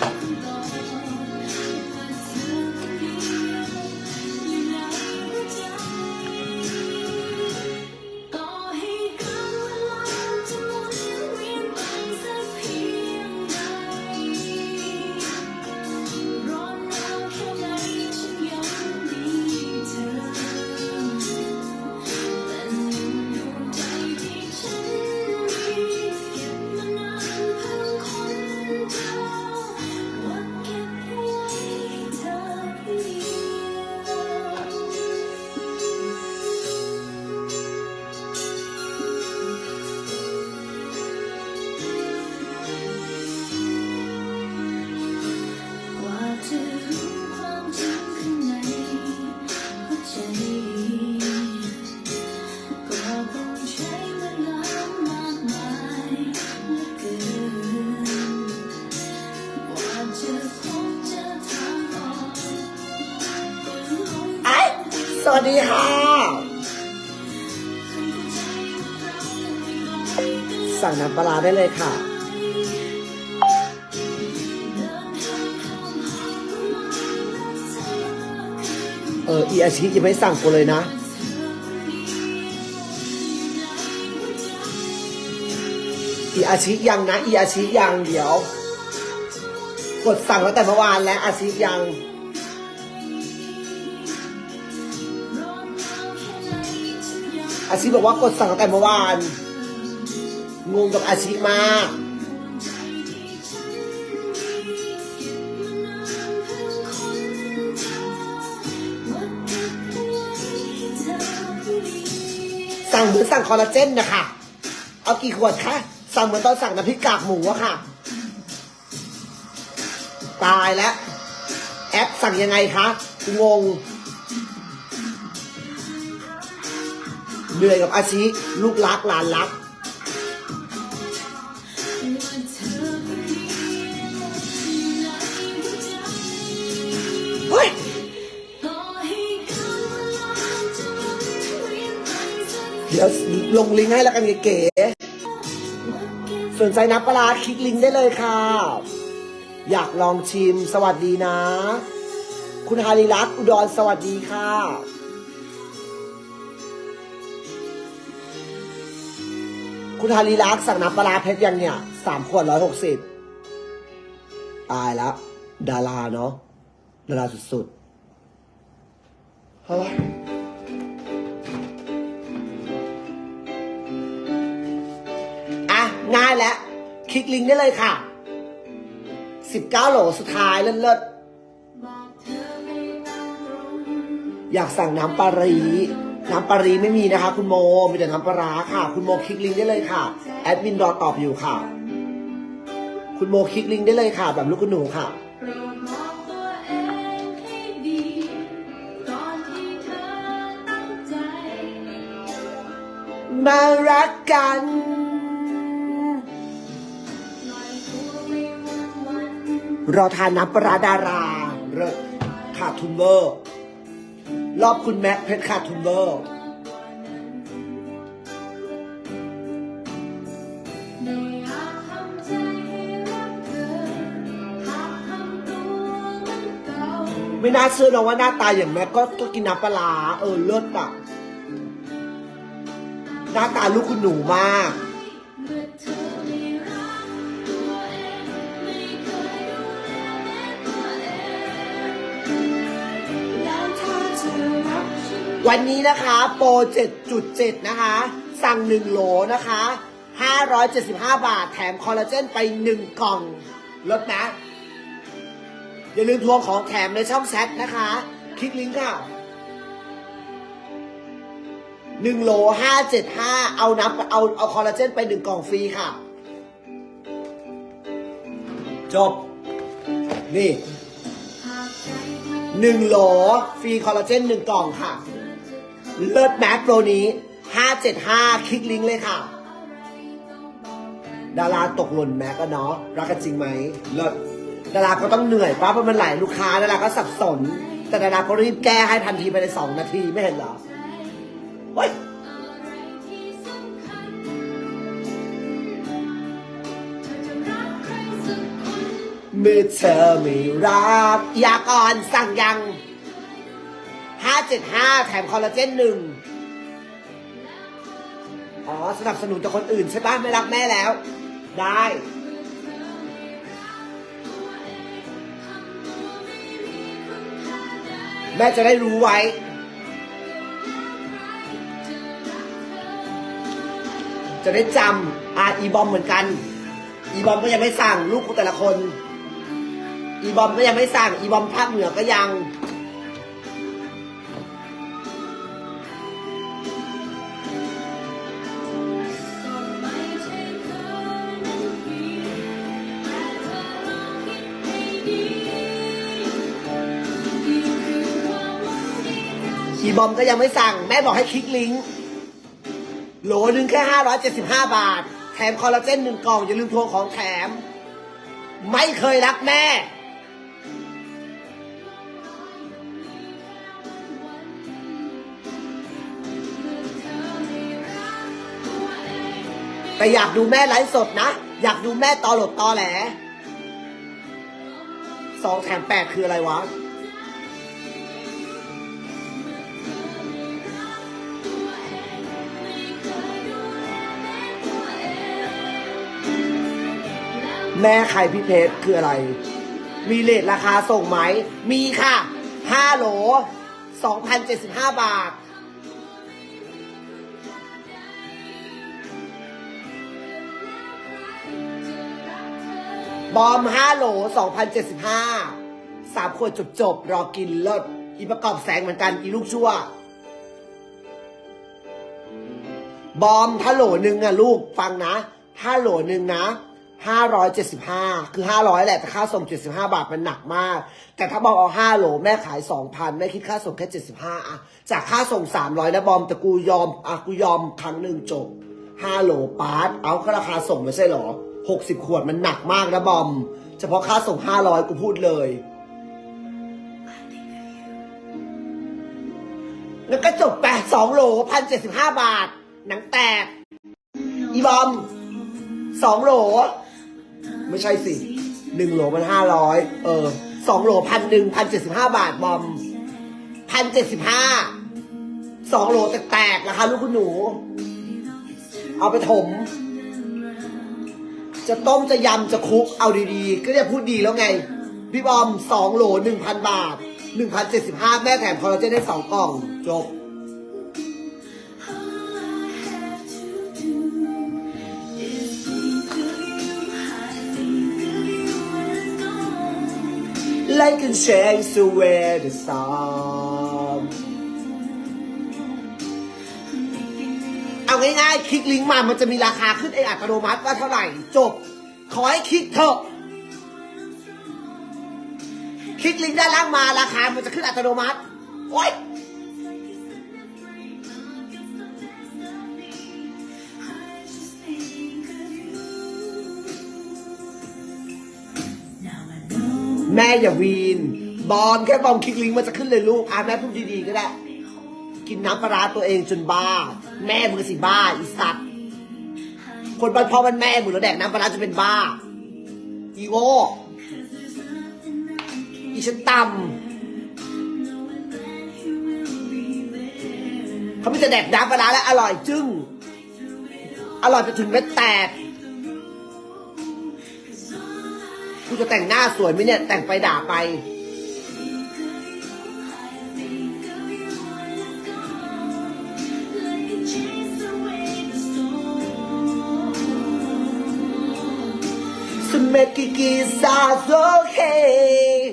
ต่ สั่งน้ำปลาได้เลยค่ะ เอออีอาชิยังไม่สั่งกูเลยนะอีอาชิยังนะอีอาชิยังเดี๋ยว กดสั่งตั้งแต่เมื่อวานแล้วอาชิยังอาชิบอกว่ากดสั่งตั้งแต่เมื่อวาน งงกับอาชิมากสั่งเหมือนสั่งคอลลาเจนนะคะ เอากี่ขวดคะ สั่งเหมือนตอนสั่งน้ำพริกกากหมูอะค่ะ ตายแล้ว แอปสั่งยังไงคะ งง เหนื่อยกับอาชีลูกรักหลานรัก ลงลิงก์ให้แล้วกันเก๋ๆสนใจน้ำปลาคลิกลิงก์ได้เลยค่ะ อยากลองชิมสวัสดีนะ คุณฮาริรัตอุดรสวัสดีค่ะคุณฮาริรักสั่งน้ำปลาร้าเพชรยังเนี่ยสามขวดร้อยหกสิบตายแล้วดาราเนาะดาราสุดๆเฮ้ย ง่ายแล้วคลิกลิงก์ได้เลยค่ะ 19โหลสุดท้ายเลิศๆอยากสั่งน้ำปลารีน้ำปลารีไม่มีนะคะ คุณโม มีแต่น้ำปลาร้าค่ะ คุณโมคลิกลิงก์ได้เลยค่ะ แอดมินรอตอบอยู่ค่ะ คุณโมคลิกลิงก์ได้เลยค่ะ แบบลูกคุณหนูค่ะโปรดบอ รอทานน้ำปลาร้าดาราเลิศขาดทุนเวอร์รอบคุณแม็กเพชรขาดทุนเวอร์ไม่น่าเชื่อนะว่าหน้าตาอย่างแม็กก็ก็กินน้ำปลาร้าเออเลิศอะหน้าตาลูกคุณหนูมาก วันนี้นะคะโปร 7.7 นะคะ สั่ง 1 โหลนะคะ 575 บาท แถมคอลลาเจนไป 1 กล่อง ลดนะ อย่าลืมทวงของแถมในช่องแชทนะคะ คลิกลิงก์ค่ะ 1 โหล 575 เอาน้ำเอาเอาคอลลาเจนไป 1 กล่องฟรีค่ะ จบ นี่หากใจเธอหนึ่งโหล ฟรีคอลลาเจนหนึ่งกล่องค่ะ เลิศแม็กโปรนี้ห้าเจ็ดห้าคลิกลิงก์เลยค่ะ ดาราตกหล่นแม็กก็เนาะรักกันจริงไหมเลิศดาราก็ต้องเหนื่อยป้าเพราะมันหลายลูกค้าดาราก็สับสน แต่ดาราก็รีบแก้ให้ทันทีภายในสองนาทีไม่เห็นเหรอเฮ้ยอะไรที่สำคัญเธอจะรักใครสักคนเมื่อเธอไม่รักอยากอ่อนสั่งยัง ห้าเจ็ดห้าแถมคอลลาเจนหนึ่งอ๋อ สนับสนุนจากคนอื่นใช่ปะไม่รักแม่แล้ว ได้ แม่จะได้รู้ไว้ จะได้จำอะอีบอมเหมือนกัน อีบอมก็ยังไม่สั่ง ลูกกูแต่ละคน อีบอมก็ยังไม่สั่ง อีบอมภาคเหนือก็ยัง บอมก็ยังไม่สั่ง แม่บอกให้คลิกลิงก์โหลนึงแค่ห้าร้อยเจ็ดสิบห้าบาท แถมคอลลาเจนหนึ่งกล่อง อย่าลืมทวงของแถม ไม่เคยรักแม่ แต่อยากดูแม่ไลฟ์สดนะ อยากดูแม่ตอหลดตอแหลสองแถมแปดคืออะไรวะ แม่ใครพี่เพชรคืออะไร มีเลทราคาส่งไหม มีค่ะห้าโหลสองพันเจ็ดสิบห้าบาท บอมห้าโหลสองพันเจ็ดสิบห้าสามขวดจบจบรอกินเลิศอีประกอบแสงเหมือนกัน อีลูกชั่ว บอมถ้าโหลหนึ่งอะลูกฟังนะ ถ้าโหลหนึ่งนะ ห้าร้อยเจ็ดสิบห้าคือห้าร้อยแหละ แต่ค่าส่งเจ็ดสิบห้าบาทมันหนักมาก แต่ถ้าบอมเอาห้าโหลแม่ขายสองพันแม่คิดค่าส่งแค่เจ็ดสิบห้าอะจากค่าส่งสามร้อยนะบอม แต่กูยอมอะกูยอมครั้งหนึ่งจบห้าโหลปาร์ตเอาก็ราคาส่งไม่ใช่หรอหกสิบขวดมันหนักมากนะบอม เฉพาะค่าส่งห้าร้อยกูพูดเลยแล้วก็จบไปสองโหลพันเจ็ดสิบห้าบาท หนังแตก อีบอมสองโหล ไม่ใช่สิหนึ่งโหลมันห้าร้อยเออสองโหลพันหนึ่งพันเจ็ดสิบห้าบาทบอมพันเจ็ดสิบห้าสองโหลแตกๆนะคะลูกคุณหนู เอาไปถม จะต้มจะยำจะคลุกเอาดีๆ ก็จะพูดดีแล้วไง พี่บอมสองโหลหนึ่งพันบาทหนึ่งพันเจ็ดสิบห้าแม่แถมคอลลาเจนได้สองกล่อง จบ like and change the way the song เอาง่ายๆ คลิกลิงก์มามันจะมีราคาขึ้นเองอัตโนมัติว่าเท่าไหร่ จบ ขอให้คลิกเถอะ คลิกลิงก์ด้านล่างมาราคามันจะขึ้นอัตโนมัติ โอ๊ย แม่อย่าวีน บอมแค่บอมคลิกลิงก์มันจะขึ้นเลยลูกอะแม่พูดดีๆก็ได้ กินน้ำปลาร้าตัวเองจนบ้า แม่มึงสิบ้าอีสัตว์คนบ้านพ่อบ้านแม่มึงแล้วแดกน้ำปลาร้าจะเป็นบ้า อีโง่อีฉันต่ำเขาไม่จะแดกน้ำปลาร้าแล้วอร่อยจึ้งอร่อยไปถึงเม็ดแตก กูจะแต่งหน้าสวยไหมเนี่ย แต่งไปด่าไป สเมกิกิซาโซเค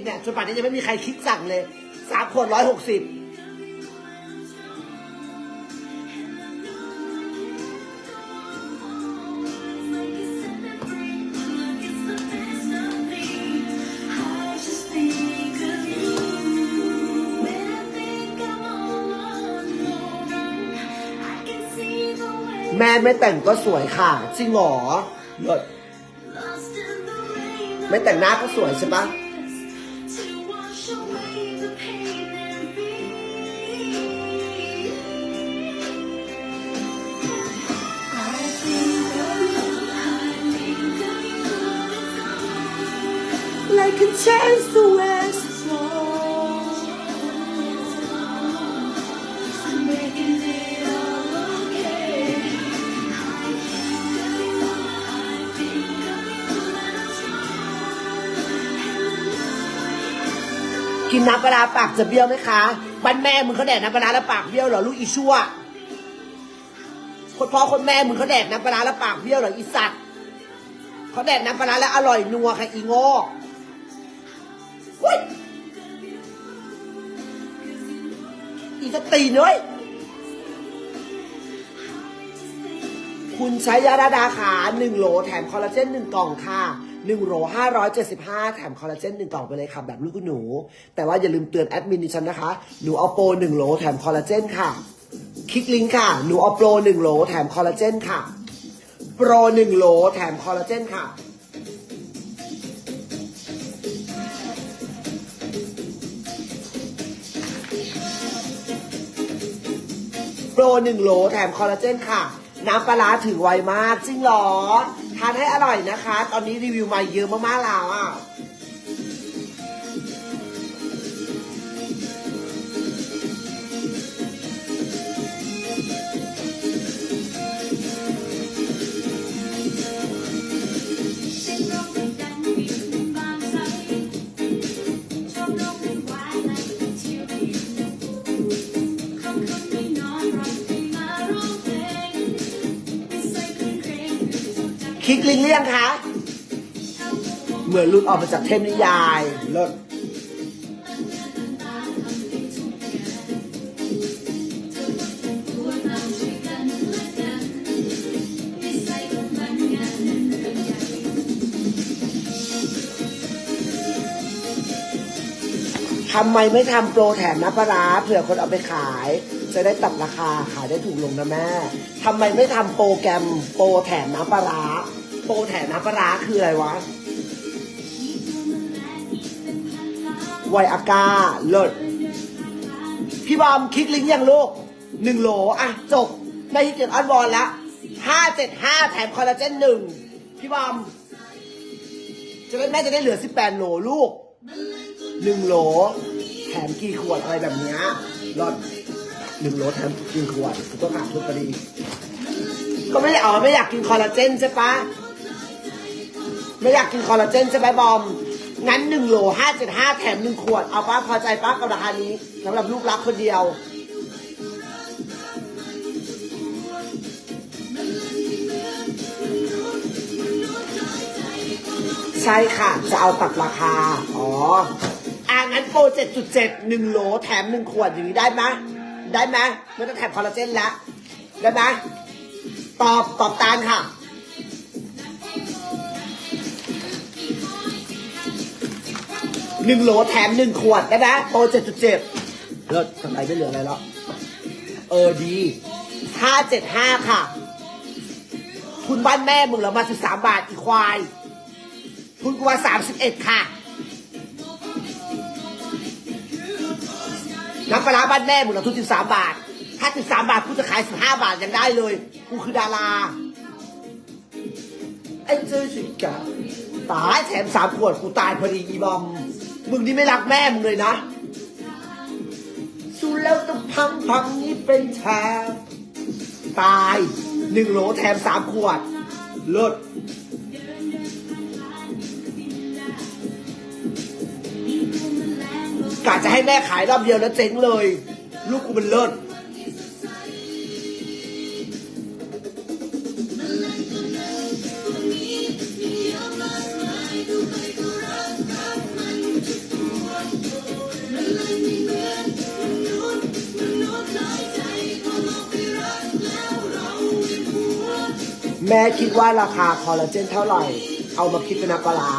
เนี่ยจนป่านนี้ยังไม่มีใครคลิกสั่งเลยสามขวดร้อยหกสิบ ไม่แต่งก็สวยค่ะ จริงหรอเลิศไม่แต่งหน้าก็สวยใช่ปะ Like like a chance to นน้ำปลาปากจะเบี้ยวไหมคะบ้านแม่มึงเขาแดกน้ำปลาแล้วปากเบี้ยวเหรอลูกอีชั่ว คนพ่อคนแม่มึงเขาแดกน้ำปลาแล้วปากเบี้ยวเหรออีสัตว์เขาแดกน้ำปลาแล้วอร่อยนัวค่ะอีโง่อุ๊ยอีสตีนเว้ยคุณใช้ยาดาดาขาหนึ่งโหลแถมคอลลาเจนหนึ่งกล่องค่ะ หนึ่งโหลห้าร้อยเจ็ดสิบห้าแถมคอลลาเจนหนึ่งกล่องไปเลยค่ะ แบบลูกคุณหนู แต่ว่าอย่าลืมเตือนแอดมินดิฉันนะคะ หนูเอาโปรหนึ่งโลแถมคอลลาเจนค่ะ คลิกลิงก์ค่ะ หนูเอาโปรหนึ่งโลแถมคอลลาเจนค่ะ โปรหนึ่งโลแถมคอลลาเจนค่ะโปรหนึ่งโหลแถมคอลลาเจนค่ะ น้ำปลาถึงไวมาก จริงหรอ ทานให้อร่อยนะคะ ตอนนี้รีวิวมาเยอะมากๆแล้วอะ คลิกลิงก์เรียงคะ เหมือนหลุดออกมาจากเทพนิยายเลิศตัวเราช่วยกันและกันไม่ใส่ของมันงานนั้นทำไมไม่ทำโปรแถมน้ำปลาร้าเผื่อคนเอาไปขาย จะได้ตัดราคาขายได้ถูกลงนะแม่ทำไมไม่ทำโปรแกรมโปรแถมน้ำปลาร้าโปรแถมน้ำปลาร้าคืออะไรวะไวอาก้าเลิศพี่บอมคลิกลิงก์ยังลูกหนึ่งโหลอะจบไม่ที่เกียจออนวอนละห้าเจ็ดห้าแถมคอลลาเจนหนึ่งพี่บอมจะได้แม่จะได้เหลือสิบแปดโหลลูกหนึ่งโหลแถมกี่ขวดอะไรแบบเนี้ยรอด หนึ่งโลแถมกี่ขวดกูต้องหาทุกพอดีก็ไม่ได้อ๋อไม่อยากกินคอลลาเจนใช่ปะไม่อยากกินคอลลาเจนใช่ไหมบอม งั้นหนึ่งโหลห้าเจ็ดห้าแถมหนึ่งขวด เอาป้าพอใจป้ากับราคานี้สำหรับลูกรักคนเดียว ใช่ค่ะ จะเอาตัดราคา อ๋อ อ่างั้นโปรเจ็ดจุดเจ็ดหนึ่งโหลแถมหนึ่งขวดอย่างนี้ได้ไหม ได้ไหมไม่ต้องแถมคอลลาเจนแล้วได้ไหมตอบตอบตามค่ะหนึ่งโหลแถมหนึ่งขวดได้ไหมโปรเจ็ดจุดเจ็ดเลิศทำไมไม่เหลืออะไรแล้ว เออดีห้าเจ็ดห้าค่ะ ทุนบ้านแม่มึงเหลือมาสิบสามบาทอีควาย ทุนกูมาสามสิบเอ็ดค่ะ น้ำปลาร้าบ้านแม่หมึงเหลือทุนสิบสามบาท ถ้าสิบสามบาทกูจะขายสิบห้าบาทยังได้เลยกูคือดาราไอ้เจ้าสิกาตายแถมสามขวดกูตายพอดีอีบอม มึงนี่ไม่รักแม่มึงเลยนะสู้แล้วต้องพังพังนี่เป็นแถมตายหนึ่งโหลแถมสามขวดเลิศ กะจะให้แม่ขายรอบเดียวแล้วเจ๊งเลย ลูกกูมันเลิศแม่คิดว่าราคาคอลลาเจนเท่าไหร่ เอามาคิดเป็นน้ำปลาร้า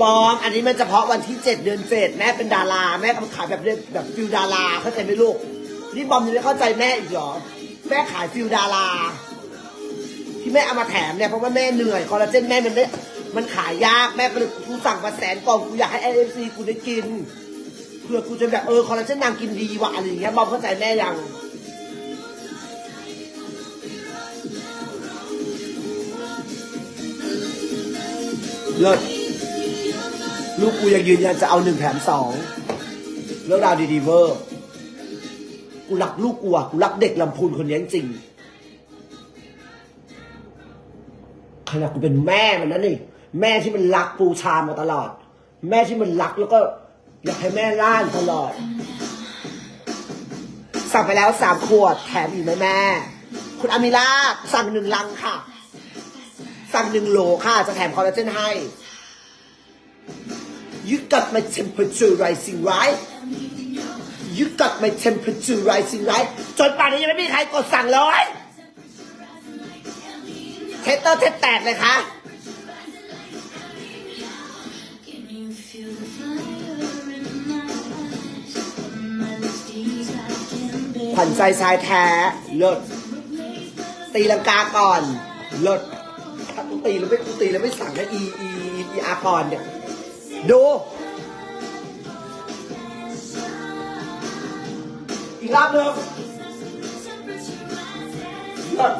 บอม อันนี้มันเฉพาะวันที่ 7 เดือนเจ็ดแม่เป็นดารา แม่ทำขายแบบเรื่องแบบฟิลดาราเข้าใจไหมลูก นี่บอมยังไม่เข้าใจแม่อีกเหรอ แม่ขายฟิลดารา ที่แม่เอามาแถมเนี่ยเพราะว่าแม่เหนื่อยคอลลาเจนแม่มันไม่มันขายยากแม่ก็เลยกูสั่งมาแสนกล่องกูอยากให้ไอเอฟซีกูได้กินเพื่อกูจะแบบเออคอลลาเจนนางกินดีว่ะอะไรอย่างเงี้ยบอมเข้าใจแม่ยังเลิศ ลูกกูยังยืนยันจะเอาหนึ่งแถมสองเรื่องราวดีๆเวอร์กูรักลูกกูอะกูรักเด็กลำพูนคนนี้จริงขนาดกูเป็นแม่มันนะนี่แม่ที่มันรักปูชามาตลอด แม่ที่มันรักแล้วก็ อยากให้แม่ล่านตลอด สั่งไปแล้วสามขวดแถมอีกไหมแม่ คุณอามิลาสั่งหนึ่งลังค่ะ สั่งหนึ่งโหลค่ะ จะแถมคอลลาเจนให้ You got my temperature rising right You got my temperature rising right จนป่านนี้ยังไม่มีใครกดสั่งเลยเทสเตอร์เทสแตกเลยค่ะขวัญใจชายแท้ลดตีลังกาก่อนลดศถ้าตีแล้วไม่ตีแล้วไม่สั่งนะอีอีอีอาก่อนเนี่ย ดู อีกรอบหนึ่งเลิศ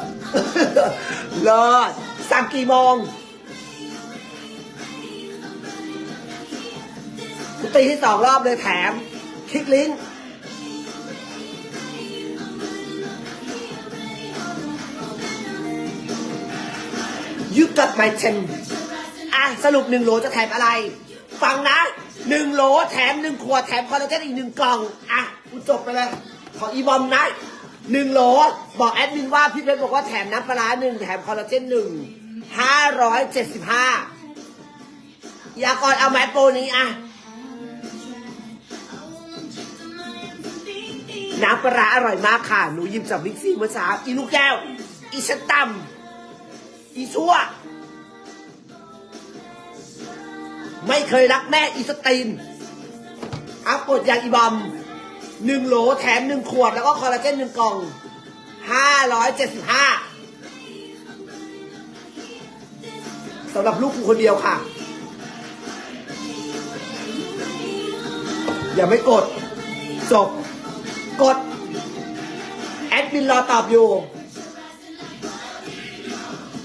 เลิศสั่งกี่โมงกูตีที่สองรอบเลยแถม คลิกลิงก์ You got my ten อะสรุปหนึ่งโหลจะแถมอะไร ฟังนะหนึ่งโหลแถมหนึ่งขวดแถมคอลลาเจนอีกหนึ่งกล่อง อะกูจบไปเลย ขออีบอมนะหนึ่งโหลบอกแอดมินว่าพี่เพชรบอกว่าแถมน้ำปลาร้าหนึ่งแถมคอลลาเจนหนึ่งห้าร้อยเจ็ดสิบห้ายากรเอาแมทโปรนี้อะน้ำปลาอร่อยมากค่ะ หนูยิมจากบิ๊กซีเมื่อเช้าอีลูกแก้ว อีชันตัมอีชั่ว ไม่เคยรักแม่อีสตีนอัพกดยางอีบอมหนึ่งโหลแถมหนึ่งขวดแล้วก็คอลลาเจนหนึ่งกล่องห้าร้อยเจ็ดสิบห้าสำหรับลูกกูคนเดียวค่ะ อย่าไม่กด จบ กด แอดมินรอตอบอยู่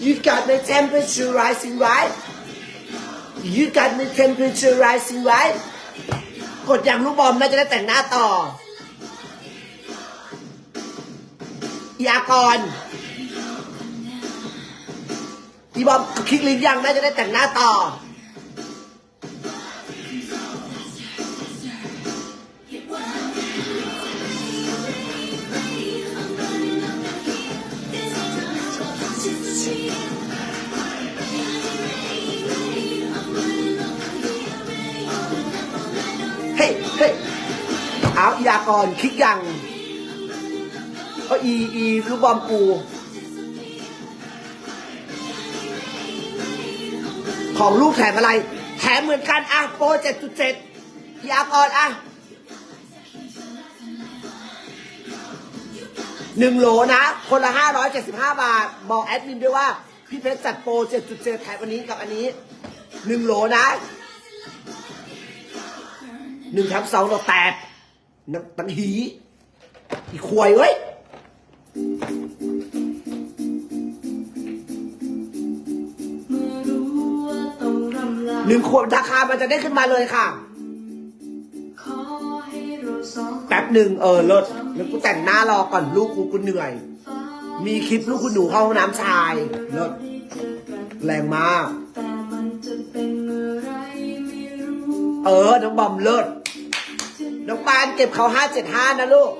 You got the temperature rising right You got me temperature rising right กดอย่างลูกบอมน่าจะได้แต่งหน้าต่อ ยากรอีบอมคลิกลิงก์ยังน่จะได้แต่งหน้าต่อ อมกูของลูกแถมอะไร แถมเหมือนกัน อะ โปรเจ็ดจุดเจ็ดยากรอะหนึ่งโหลนะ คนละห้าร้อยเจ็ดสิบห้าบาท บอกแอดมินด้วยว่า พี่เพชรจัดโปรเจ็ดจุดเจ็ดแถมอันนี้กับอันนี้หนึ่งโหลนะหนึ่งแถมสองเราแตกนังตังหี อีควายเว้ย หนึ่งขวดราคามันจะได้ขึ้นมาเลยค่ะขอให้เราสองคนแป๊บหนึ่งเออเลิศแล้วกูแต่งหน้ารอก่อนลูกกูกูเหนื่อยฟ้ามีคลิปลูกคุณหนูเข้าห้องน้ำชายเลิศได้เจอกันแรงมากแต่มันจะเป็นเมื่อไรไม่รู้เออ น้องบอมเลิศ น้องปานเก็บเขาห้าเจ็ดห้านะลูก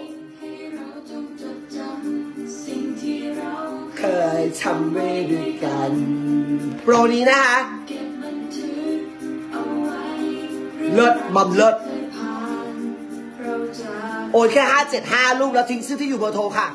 เคยทำไว้ด้วยกัน โปรนี้นะคะเก็บบันทึกเอาไว้เลิศบอมเลิศเคยผ่านเราจะโอนแค่ห้าเจ็ดห้าลูกแล้วทิ้งชื่อที่อยู่เบอร์โทรค่ะ